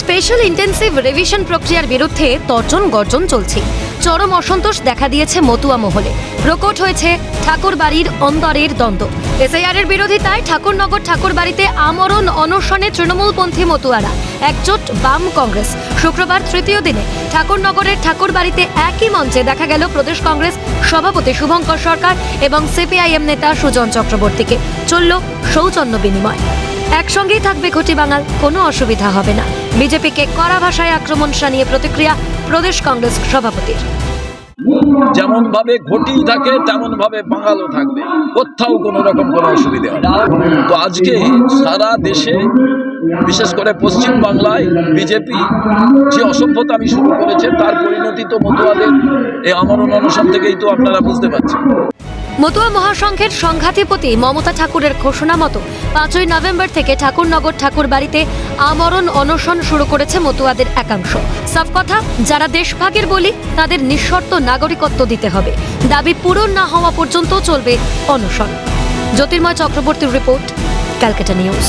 Special intensive revision প্রক্রিয়ার বিরুদ্ধে তর্জন গর্জন চলছে। চরম অসন্তোষ দেখা দিয়েছে মতুয়া মহলে। প্রকট হয়েছে ঠাকুরবাড়ির অন্দরের দ্বন্দ্ব। এসআইআর এর বিরোধিতায় ঠাকুরনগর ঠাকুরবাড়িতে আমরণ অনশনে তৃণমূলপন্থী মতুয়ারা একজোট বাম কংগ্রেস। শুক্রবার তৃতীয় দিনে ঠাকুরনগরের ঠাকুরবাড়িতে একই মঞ্চে দেখা গেল প্রদেশ কংগ্রেস সভাপতি শুভঙ্কর সরকার এবং সিপিআইএম নেতা সুজন চক্রবর্তীকে। চলল সৌজন্য বিনিময়। একসঙ্গেই থাকবে ঘটি বাঙাল, কোনো অসুবিধা হবে না। বিজেপিকে কড়া ভাষায় আক্রমণ সানিয়ে প্রতিক্রিয়া প্রদেশ কংগ্রেস সভাপতির। যেমন ভাবে ঘটি থাকে তেমন ভাবে বাঙালও থাকবে। কোথাও কোনো রকম কোনো অসুবিধা হবে তো আজকে সারা দেশে বিশেষ করে পশ্চিম বাংলায় বিজেপি যে অসভ্যতামি শুরু করেছে, তার পরিণতি তো মতুয়াদের এই আমরণ অনশন থেকেই তো আপনারা বুঝতে পারছেন। মতুয়া মহাসংঘের সংঘাধিপতি মমতা ঠাকুরের ঘোষণা মতো পাঁচই নভেম্বর থেকে ঠাকুরনগর ঠাকুর বাড়িতে আমরণ অনশন শুরু করেছে মতুয়াদের একাংশ। সব কথা যারা দেশভাগের বলি, তাদের নিঃশর্ত নাগরিকত্ব দিতে হবে। দাবি পূরণ না হওয়া পর্যন্ত চলবে অনশন। জ্যোতির্ময় চক্রবর্তীর রিপোর্ট, ক্যালকাটা নিউজ।